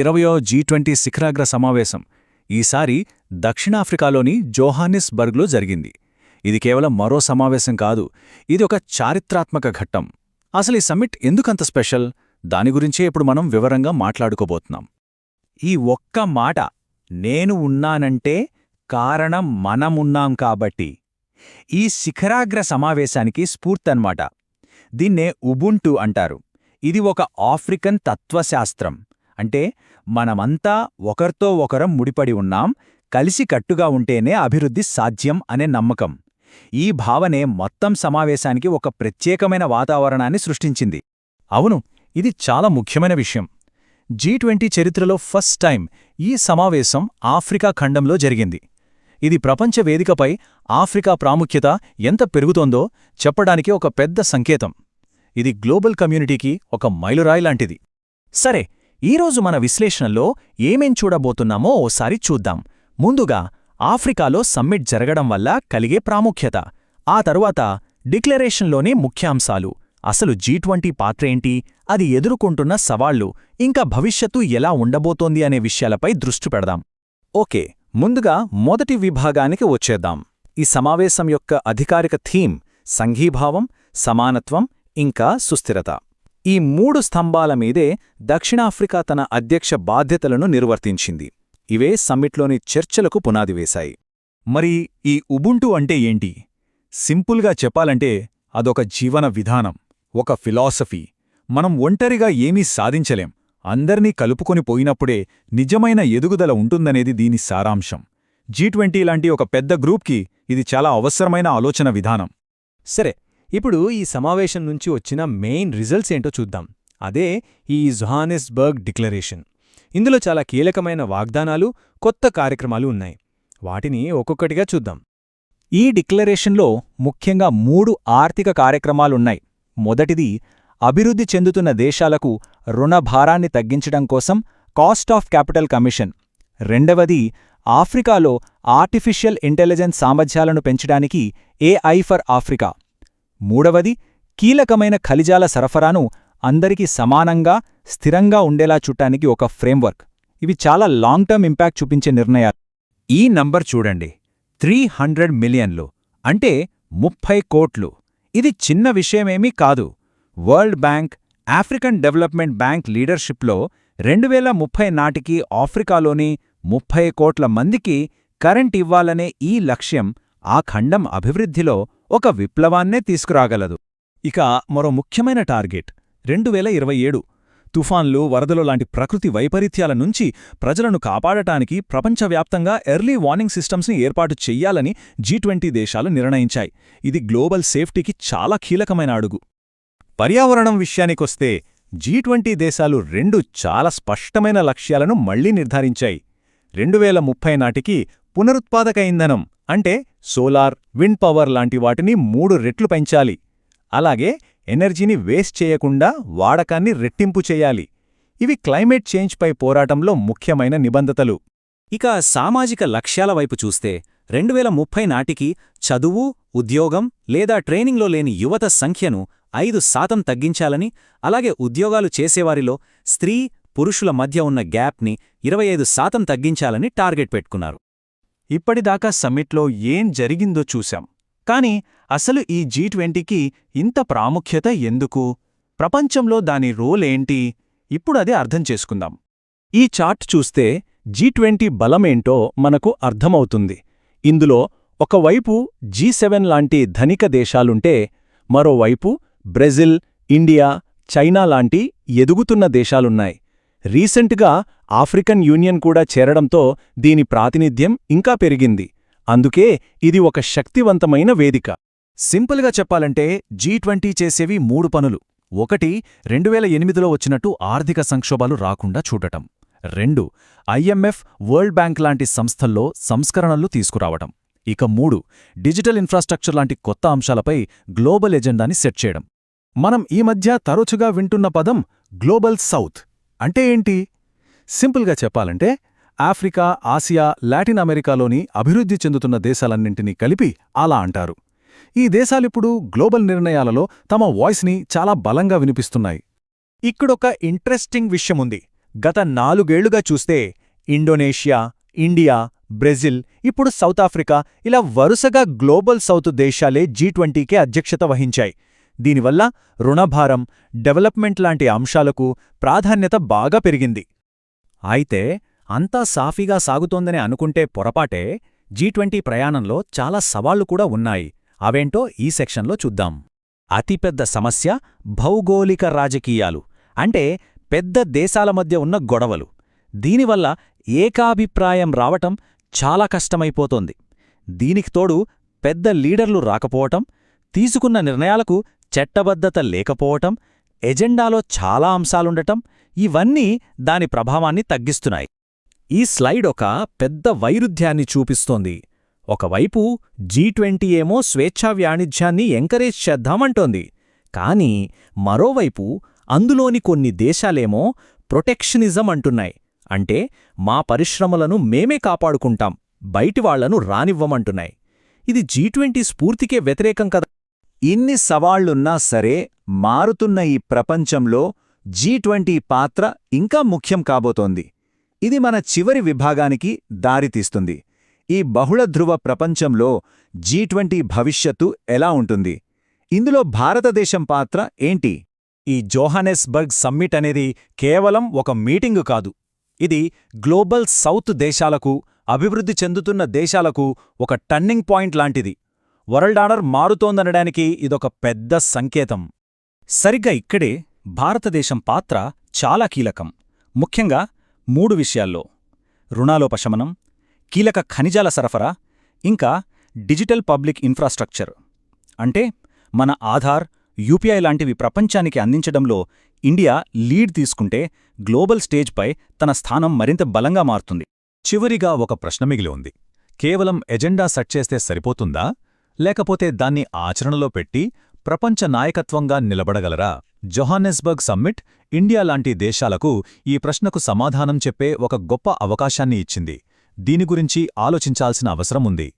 ఇరవయో G twenty శిఖరాగ్ర సమావేశం. ఈసారి దక్షిణాఫ్రికాలోని జోహానిస్బర్గ్లో జరిగింది. ఇది కేవలం మరో సమావేశం కాదు ఇది ఒక చారిత్రాత్మక ఘట్టం. అసలు ఈ సమ్మిట్ ఎందుకంత స్పెషల్? దాని గురించే ఇప్పుడు మనం వివరంగా మాట్లాడుకోబోతున్నాం. ఈ ఒక్క మాట నేను ఉన్నానంటే కారణం మనమున్నాం కాబట్టి. ఈ శిఖరాగ్ర సమావేశానికి స్ఫూర్తన్మాట దీన్నే ఉబుంటు అంటారు. ఇది ఒక ఆఫ్రికన్ తత్వశాస్త్రం. అంటే మనమంతా ఒకరితో ఒకరం ముడిపడి ఉన్నాం కలిసి కట్టుగా ఉంటేనే అభివృద్ధి సాధ్యం అనే నమ్మకం. ఈ భావనే మొత్తం సమావేశానికి ఒక ప్రత్యేకమైన వాతావరణాన్ని సృష్టించింది. అవును ఇది చాలా ముఖ్యమైన విషయం. జీ ట్వంటీ చరిత్రలో ఫస్ట్ టైం ఈ సమావేశం ఆఫ్రికా ఖండంలో జరిగింది. ఇది ప్రపంచ వేదికపై ఆఫ్రికా ప్రాముఖ్యత ఎంత పెరుగుతోందో చెప్పడానికి ఒక పెద్ద సంకేతం. ఇది గ్లోబల్ కమ్యూనిటీకి ఒక మైలురాయి లాంటిది. సరే ఈరోజు మన విశ్లేషణలో ఏమేం చూడబోతున్నామో ఓసారి చూద్దాం. ముందుగా ఆఫ్రికాలో సమ్మిట్ జరగడం వల్ల కలిగే ప్రాముఖ్యత. ఆ తరువాత డిక్లరేషన్లోని ముఖ్యాంశాలు. అసలు జీ ట్వంటీ పాత్రేంటి అది ఎదుర్కొంటున్న సవాళ్ళు ఇంకా భవిష్యత్తు ఎలా ఉండబోతోంది అనే విషయాలపై దృష్టి పెడదాం. ఓకే ముందుగా మొదటి విభాగానికి వచ్చేద్దాం. ఈ సమావేశం యొక్క అధికారిక థీమ్ సంఘీభావం సమానత్వం ఇంకా సుస్థిరత. ఈ మూడు స్తంభాల మీదే దక్షిణాఫ్రికా తన అధ్యక్ష బాధ్యతలను నిర్వర్తించింది. ఇవే సమ్మిట్లోని చర్చలకు పునాది వేశాయి. మరి ఈ ఉబుంటు అంటే ఏంటి? సింపుల్గా చెప్పాలంటే అదొక జీవన విధానం ఒక ఫిలాసఫీ. మనం ఒంటరిగా ఏమీ సాధించలేం. అందర్నీ కలుపుకొని పోయినప్పుడే నిజమైన ఎదుగుదల ఉంటుందనేది దీని సారాంశం. జీ లాంటి ఒక పెద్ద గ్రూప్కి ఇది చాలా అవసరమైన ఆలోచన విధానం. సరే ఇప్పుడు ఈ సమావేశం నుంచి వచ్చిన మెయిన్ రిజల్ట్స్ ఏంటో చూద్దాం. అదే ఈ జొహానిస్బర్గ్ డిక్లరేషన్. ఇందులో చాలా కీలకమైన వాగ్దానాలు కొత్త కార్యక్రమాలు ఉన్నాయి. వాటిని ఒక్కొక్కటిగా చూద్దాం. ఈ డిక్లరేషన్లో ముఖ్యంగా మూడు ఆర్థిక కార్యక్రమాలున్నాయి. మొదటిది అభివృద్ధి చెందుతున్న దేశాలకు రుణభారాన్ని తగ్గించడం కోసం కాస్ట్ ఆఫ్ క్యాపిటల్ కమిషన్. రెండవది ఆఫ్రికాలో ఆర్టిఫిషియల్ ఇంటెలిజెన్స్ సామర్థ్యాలను పెంచడానికి ఏఐ ఫర్ ఆఫ్రికా. మూడవది కీలకమైన ఖలిజాల సరఫరాను అందరికీ సమానంగా స్థిరంగా ఉండేలా చూడటానికి ఒక ఫ్రేమ్వర్క్. ఇవి చాలా లాంగ్ టర్మ్ ఇంపాక్ట్ చూపించే నిర్ణయాలు. ఈ నంబర్ చూడండి. త్రీ హండ్రెడ్ మిలియన్లు అంటే ముప్పై కోట్లు. ఇది చిన్న విషయమేమీ కాదు. World Bank African development bank లీడర్షిప్లో రెండువేల ముప్పై నాటికి ఆఫ్రికాలోని ముప్పై కోట్ల మందికి కరెంట్ ఇవ్వాలనే ఈ లక్ష్యం ఆ ఖండం అభివృద్ధిలో ఒక విప్లవాన్నే తీసుకురాగలదు. ఇక మరో ముఖ్యమైన టార్గెట్. రెండు వేల ఇరవై ఏడు తుఫాన్లు వరదలు లాంటి ప్రకృతి వైపరీత్యాల నుంచి ప్రజలను కాపాడటానికి ప్రపంచవ్యాప్తంగా ఎర్లీ వార్నింగ్ సిస్టమ్స్ని ఏర్పాటు చెయ్యాలని జీ ట్వంటీ దేశాలు నిర్ణయించాయి. ఇది గ్లోబల్ సేఫ్టీకి చాలా కీలకమైన అడుగు. పర్యావరణం విషయానికొస్తే జీ ట్వంటీ దేశాలు రెండు చాలా స్పష్టమైన లక్ష్యాలను మళ్ళీ నిర్ధారించాయి. రెండు ముప్పై నాటికి పునరుత్పాదక ఇంధనం అంటే సోలార్ విండ్ పవర్ లాంటి వాటిని మూడు రెట్లు పెంచాలి. అలాగే ఎనర్జీని వేస్ట్ చేయకుండా వాడకాన్ని రెట్టింపు చేయాలి. ఇవి క్లైమేట్ చేంజ్పై పోరాటంలో ముఖ్యమైన నిబంధతలు. ఇక సామాజిక లక్ష్యాల వైపు చూస్తే రెండువేల ముప్పై నాటికి చదువు ఉద్యోగం లేదా ట్రైనింగ్లో లేని యువత సంఖ్యను ఐదు శాతం తగ్గించాలని అలాగే ఉద్యోగాలు చేసేవారిలో స్త్రీ పురుషుల మధ్య ఉన్న గ్యాప్ని ఇరవై ఐదు శాతం తగ్గించాలని టార్గెట్ పెట్టుకున్నారు. ఇప్పటిదాకా సమ్మిట్లో ఏం జరిగిందో చూశాం. కాని అసలు ఈ జీ ట్వంటీకి ఇంత ప్రాముఖ్యత ఎందుకు? ప్రపంచంలో దాని రోల్ ఏంటి? అది అర్థం చేసుకుందాం. ఈ చార్ట్ చూస్తే జీ ట్వంటీ బలమేంటో మనకు అర్థమవుతుంది. ఇందులో ఒకవైపు జీ సెవెన్ లాంటి ధనిక దేశాలుంటే మరోవైపు బ్రెజిల్ ఇండియా చైనా లాంటి ఎదుగుతున్న దేశాలున్నాయి. రీసెంట్గా ఆఫ్రికన్ యూనియన్ కూడా చేరడంతో దీని ప్రాతినిధ్యం ఇంకా పెరిగింది. అందుకే ఇది ఒక శక్తివంతమైన వేదిక. సింపుల్గా చెప్పాలంటే జీ ట్వంటీ చేసేవి మూడు పనులు. ఒకటి రెండువేల ఎనిమిదిలో వచ్చినట్టు ఆర్థిక సంక్షోభాలు రాకుండా చూడటం. రెండు ఐఎంఎఫ్ వరల్డ్ బ్యాంక్ లాంటి సంస్థల్లో సంస్కరణలు తీసుకురావటం. ఇక మూడు డిజిటల్ ఇన్ఫ్రాస్ట్రక్చర్ లాంటి కొత్త అంశాలపై గ్లోబల్ ఎజెండాని సెట్ చేయడం. మనం ఈ మధ్య తరచుగా వింటున్న పదం గ్లోబల్ సౌత్. అంటే ఏంటి? సింపుల్గా చెప్పాలంటే ఆఫ్రికా ఆసియా లాటిన్ అమెరికాలోని అభివృద్ధి చెందుతున్న దేశాలన్నింటినీ కలిపి అలా అంటారు. ఈ దేశాలిప్పుడు గ్లోబల్ నిర్ణయాలలో తమ వాయిస్ని చాలా బలంగా వినిపిస్తున్నాయి. ఇక్కడొక ఇంట్రెస్టింగ్ విషయముంది. గత నాలుగేళ్ళుగా చూస్తే ఇండోనేషియా ఇండియా బ్రెజిల్ ఇప్పుడు సౌత్ ఆఫ్రికా ఇలా వరుసగా గ్లోబల్ సౌత్ దేశాలే జీ ట్వంటీకే అధ్యక్షత వహించాయి. దీనివల్ల రుణభారం డెవలప్మెంట్ లాంటి అంశాలకు ప్రాధాన్యత బాగా పెరిగింది. అయితే అంతా సాఫీగా సాగుతోందని అనుకుంటే పొరపాటే జీ ట్వంటీ ప్రయాణంలో చాలా సవాళ్ళు కూడా ఉన్నాయి. అవేంటో ఈ సెక్షన్లో చూద్దాం. అతిపెద్ద సమస్య భౌగోళిక రాజకీయాలు. అంటే పెద్ద దేశాల మధ్య ఉన్న గొడవలు. దీనివల్ల ఏకాభిప్రాయం రావటం చాలా కష్టమైపోతోంది. దీనికి తోడు పెద్ద లీడర్లు రాకపోవటం తీసుకున్న నిర్ణయాలకు చట్టబద్ధత లేకపోవటం ఎజెండాలో చాలా అంశాలుండటం ఇవన్నీ దాని ప్రభావాన్ని తగ్గిస్తున్నాయి. ఈ స్లైడ్ ఒక పెద్ద వైరుధ్యాన్ని చూపిస్తోంది. ఒకవైపు జీ ట్వంటీ ఏమో స్వేచ్ఛా వాణిజ్యాన్ని ఎంకరేజ్ చేద్దామంటోంది. కానీ మరోవైపు అందులోని కొన్ని దేశాలేమో ప్రొటెక్షనిజం అంటున్నాయి. అంటే మా పరిశ్రమలను మేమే కాపాడుకుంటాం బయటివాళ్ళను రానివ్వమంటున్నాయి. ఇది జీ ట్వంటీ స్ఫూర్తికే వ్యతిరేకం కదా. ఇన్ని సవాళ్ళున్నా సరే మారుతున్న ఈ ప్రపంచంలో జీ ట్వంటీ పాత్ర ఇంకా ముఖ్యం కాబోతోంది. ఇది మన చివరి విభాగానికి దారితీస్తుంది ఈ బహుళధ్రువ ప్రపంచంలో జీ ట్వంటీ భవిష్యత్తు ఎలా ఉంటుంది? ఇందులో భారతదేశం పాత్ర ఏంటి? ఈ జోహానెస్బర్గ్ సమ్మిట్ అనేది కేవలం ఒక మీటింగు కాదు. ఇది గ్లోబల్ సౌత్ దేశాలకు అభివృద్ధి చెందుతున్న దేశాలకు ఒక టర్నింగ్ పాయింట్ లాంటిది. వరల్డ్ ఆర్డర్ మారుతోందనడానికి ఇదొక పెద్ద సంకేతం. సరిగ్గా ఇక్కడే భారతదేశం పాత్ర చాలా కీలకం. ముఖ్యంగా మూడు విషయాల్లో. రుణాలోపశమనం కీలక ఖనిజాల సరఫరా ఇంకా డిజిటల్ పబ్లిక్ ఇన్ఫ్రాస్ట్రక్చర్. అంటే మన ఆధార్ యూపీఐ లాంటివి ప్రపంచానికి అందించడంలో ఇండియా లీడ్ తీసుకుంటే గ్లోబల్ స్టేజ్పై తన స్థానం మరింత బలంగా మారుతుంది. చివరిగా ఒక ప్రశ్న మిగిలి ఉంది. కేవలం ఎజెండా సెట్ చేస్తే సరిపోతుందా? లేకపోతే దాన్ని ఆచరణలో పెట్టి ప్రపంచ నాయకత్వంగా నిలబడగలరా? జొహానెస్బర్గ్ సమ్మిట్ ఇండియా లాంటి దేశాలకు ఈ ప్రశ్నకు సమాధానం చెప్పే ఒక గొప్ప అవకాశాన్ని ఇచ్చింది. దీని గురించి ఆలోచించాల్సిన అవసరం ఉంది.